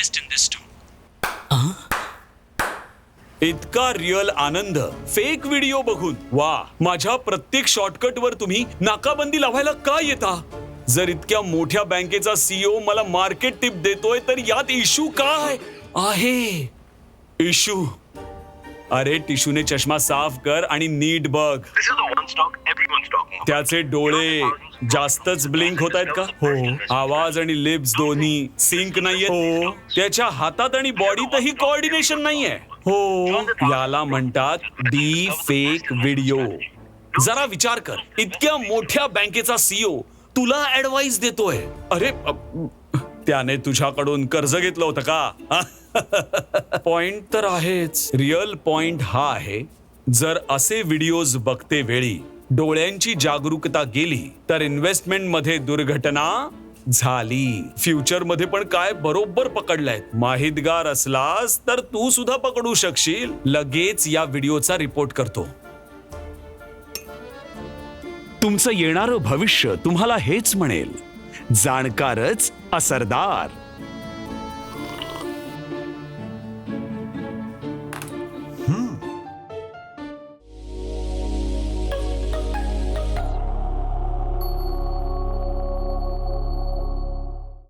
invest in this too. इतका real आनंद. Fake video बघून. वा माझ्या प्रत्येक शॉर्टकट वर तुम्ही नाकाबंदी लावायला का येता? जर इतक्या मोठ्या बँकेचा सीईओ मला मार्केट टिप देतोय तर यात इशू काय? आहे. इशू अरे टिशूने चष्मा साफ कर आणि नीट बघ. त्याचे डोळे जास्तच ब्लिंक होत आहेत का? हो. आवाज आणि लिप्स दोन्ही सिंक नाहीये हो. त्याच्या हातात आणि बॉडीतही कोऑर्डिनेशन नाहीये. हो. याला म्हणतात डी फेक व्हिडिओ. जरा विचार कर. इतक्या मोठ्या बँकेचा सीईओ तुला ऍडवाइस देतोय. अरे त्याने तुझ्याकडून कर्ज घेतलं होतं का? पॉइंट तर आहेच. रिअल पॉइंट हा आहे. जर असे व्हिडिओज बघते वेळी डोळ्यांची जागरूकता गेली तर इन्व्हेस्टमेंटमध्ये दुर्घटना झाली. फ्युचरमध्ये पण काय बरोबर पकडलंय? माहितगार असलास तर तू सुद्धा पकडू शकशील. लगेच या व्हिडिओचा रिपोर्ट करतो. तुमचं येणारं भविष्य तुम्हाला हेच म्हणेल. जाणकारच असरदार.